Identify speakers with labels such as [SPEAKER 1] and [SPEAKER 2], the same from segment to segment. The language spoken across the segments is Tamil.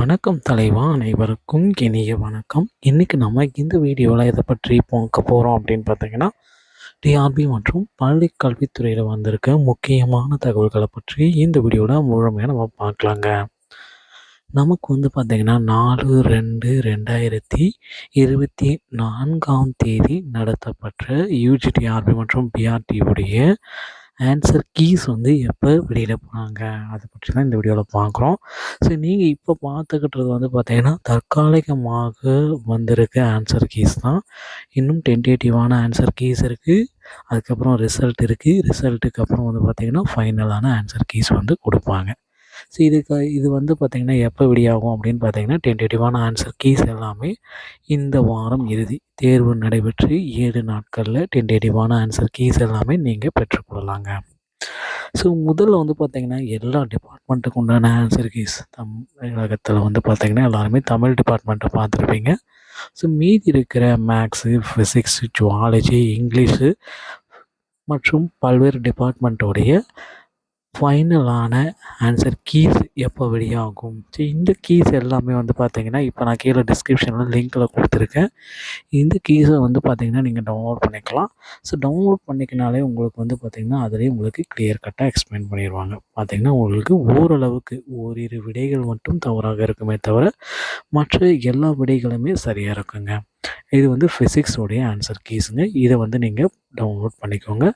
[SPEAKER 1] வணக்கம் தலைவா அனைவருக்கும் இனிய வணக்கம். இன்றைக்கி நம்ம இந்த வீடியோவில் எதை பற்றி பார்க்க போகிறோம் அப்படின்னு பார்த்தீங்கன்னா டிஆர்பி மற்றும் பள்ளி கல்வித்துறையில் வந்திருக்க முக்கியமான தகவல்களை பற்றி இந்த வீடியோவில் முழுமையாக நம்ம பார்க்கலாங்க. நமக்கு வந்து பார்த்திங்கன்னா நாலு ரெண்டு ரெண்டாயிரத்தி இருபத்தி நான்காம் தேதி நடத்தப்பட்ட யூஜிடிஆர்பி மற்றும் பிஆர்டியுடைய ஆன்சர் கீஸ் வந்து எப்போ வெளியிட போனாங்க? அதை பற்றி தான் இந்த வீடியோவில் பார்க்குறோம் ஸோ நீங்கள் இப்போ பார்த்துக்கிட்டது வந்து பார்த்தீங்கன்னா தற்காலிகமாக வந்திருக்க ஆன்சர் கீஸ் தான். இன்னும் டென்டேட்டிவான ஆன்சர் கீஸ் இருக்குது அதுக்கப்புறம் ரிசல்ட் இருக்குது ரிசல்ட்டுக்கு அப்புறம் வந்து பார்த்திங்கன்னா ஃபைனலான ஆன்சர் கீஸ் வந்து கொடுப்பாங்க. ஸோ இதுக்கு இது வந்து பார்த்திங்கன்னா எப்போ வெளியாகும் அப்படின்னு பார்த்தீங்கன்னா டென்டேட்டிவான ஆன்சர் கீஸ் எல்லாமே இந்த வாரம் இறுதி தேர்வு நடைபெற்று ஏழு நாட்களில் டென்டேட்டிவான ஆன்சர் கீஸ் எல்லாமே நீங்கள் பெற்றுக்கொள்ளலாங்க ஸோ முதல்ல வந்து பார்த்திங்கன்னா எல்லா டிபார்ட்மெண்ட்டுக்கு உண்டான ஆன்சர் கீஸ் தமிழகத்தில் வந்து பார்த்திங்கன்னா எல்லாருமே தமிழ் டிபார்ட்மெண்ட்டை பார்த்துருப்பீங்க ஸோ மீதி இருக்கிற மேக்ஸு ஃபிசிக்ஸு ஜுவாலஜி இங்கிலீஷு மற்றும் பல்வேறு டிபார்ட்மெண்ட்டோடைய ஃபைனலான ஆன்சர் கீஸ் எப்போ வெளியாகும்? ஸோ இந்த கீஸ் எல்லாமே வந்து பார்த்தீங்கன்னா இப்போ நான் கீழே டிஸ்கிரிப்ஷனில் லிங்க்கில் கொடுத்துருக்கேன். இந்த கீஸை வந்து பார்த்தீங்கன்னா நீங்கள் டவுன்லோட் பண்ணிக்கலாம். ஸோ டவுன்லோட் பண்ணிக்கினாலே உங்களுக்கு வந்து பார்த்திங்கன்னா அதிலே உங்களுக்கு கிளியர் கட்டாக எக்ஸ்பிளைன் பண்ணிடுவாங்க. பார்த்திங்கன்னா உங்களுக்கு ஓரளவுக்கு ஓரிரு விடைகள் மட்டும் தவறாக இருக்குமே தவிர மற்ற எல்லா விடைகளுமே சரியாக இருக்குங்க. இது வந்து ஃபிசிக்ஸோடைய ஆன்சர் கீஸுங்க இதை வந்து நீங்கள் டவுன்லோட் பண்ணிக்கோங்க.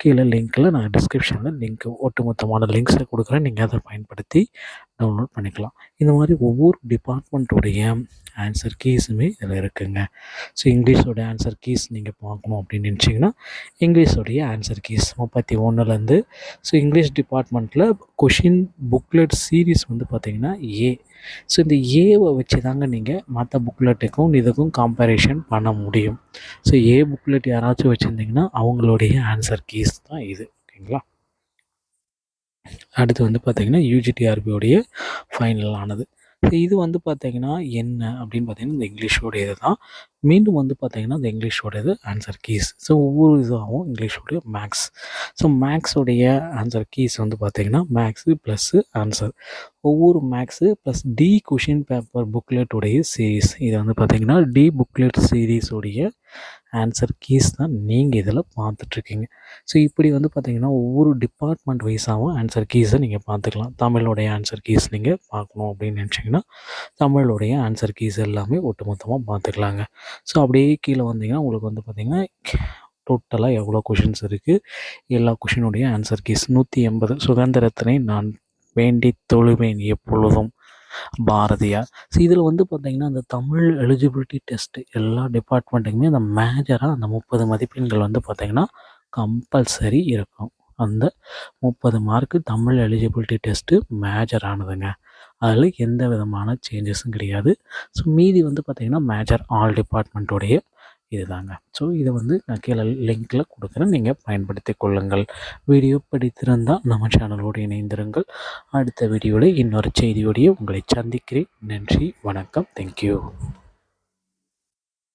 [SPEAKER 1] கீழே லிங்க்கில் நான் டிஸ்கிரிப்ஷனில் லிங்க் ஒட்டுமொத்தமான லிங்க்ஸை கொடுக்குறேன். நீங்கள் அதை பயன்படுத்தி டவுன்லோட் பண்ணிக்கலாம். இந்த மாதிரி ஒவ்வொரு டிபார்ட்மெண்ட்டோடைய ஆன்சர் கீஸுமே இதில் இருக்குதுங்க ஸோ இங்கிலீஷோட ஆன்சர் கீஸ் நீங்கள் பார்க்கணும் அப்படின்னு நினச்சிங்கன்னா இங்கிலீஷோடைய ஆன்சர் கீஸ் முப்பத்தி ஒன்றுலேருந்து ஸோ இங்கிலீஷ் டிபார்ட்மெண்ட்டில் கொஷின் புக்லெட் சீரீஸ் வந்து பார்த்திங்கன்னா ஏ ஸோ இந்த ஏவை வச்சு தாங்க நீங்கள் மற்ற புக்லெட்டுக்கும் இதுக்கும் கம்பேரிஷன் பண்ண முடியும். ஸோ ஏ புக்லெட் யாராச்சும் வச்சுருந்தீங்கன்னா அவங்களுடைய ஆன்சர் கீஸ் தான் இது ஓகேங்களா? அடுத்து வந்து பார்த்திங்கன்னா யூஜிடிஆர்பியோடைய ஃபைனல் ஆனது. ஸோ இது வந்து பார்த்திங்கன்னா என்ன அப்படின்னு பார்த்தீங்கன்னா இந்த இங்கிலீஷோடைய இது தான் மீண்டும் வந்து பார்த்திங்கன்னா இந்த இங்கிலீஷோட இது ஆன்சர் கீஸ் ஸோ ஒவ்வொரு இதாகவும் இங்கிலீஷோடைய மேக்ஸ் ஸோ மேக்ஸோடைய ஆன்சர் கீஸ் வந்து பார்த்திங்கன்னா மேக்ஸு ப்ளஸ்ஸு ஆன்சர் ஒவ்வொரு maths plus D question paper புக்லெட்டுடைய series இது வந்து பார்த்திங்கன்னா டி புக்லெட் சீரீஸோடைய ஆன்சர் கீஸ் தான் நீங்கள் இதில் பார்த்துட்ருக்கீங்க. ஸோ இப்படி வந்து பார்த்திங்கன்னா ஒவ்வொரு டிபார்ட்மெண்ட் வைஸாகவும் ஆன்சர் கீஸை நீங்கள் பார்த்துக்கலாம். தமிழோடைய ஆன்சர் கீஸ் நீங்கள் பார்க்கணும் அப்படின்னு நினச்சிங்கன்னா தமிழோடைய ஆன்சர் கீஸ் எல்லாமே ஒட்டுமொத்தமாக பார்த்துக்கலாங்க. ஸோ அப்படியே கீழே வந்தீங்கன்னா உங்களுக்கு வந்து பார்த்திங்கன்னா டோட்டலாக எவ்வளோ கொஷின்ஸ் இருக்குது எல்லா கொஷினுடைய ஆன்சர் கீஸ் நூற்றி எண்பது. சுதந்திரத்தினை நான் வேண்டி தொழுவேன் எப்பொழுதும். பாரதியார். ஸோ இதில் வந்து பார்த்திங்கன்னா அந்த தமிழ் எலிஜிபிலிட்டி டெஸ்ட்டு எல்லா டிபார்ட்மெண்ட்டுக்குமே அந்த மேஜராக அந்த முப்பது மதிப்பெண்கள் வந்து பார்த்திங்கன்னா கம்பல்சரி இருக்கும். அந்த முப்பது mark Tamil eligibility test major ஆனதுங்க. அதில் எந்த விதமான சேஞ்சஸும் கிடையாது. ஸோ மீதி வந்து பார்த்திங்கன்னா மேஜர் ஆல் டிபார்ட்மெண்ட்டோடைய இதுதாங்க. ஸோ இதை வந்து நான் கீழே லிங்க்கில் கொடுக்குறேன். நீங்கள் பயன்படுத்தி கொள்ளுங்கள். வீடியோ படித்திருந்தால் நம்ம சேனலோடு இணைந்திருங்கள். அடுத்த வீடியோவில் இன்னொரு செய்தியோடைய உங்களை சந்திக்கிறேன். நன்றி வணக்கம். தேங்க்யூ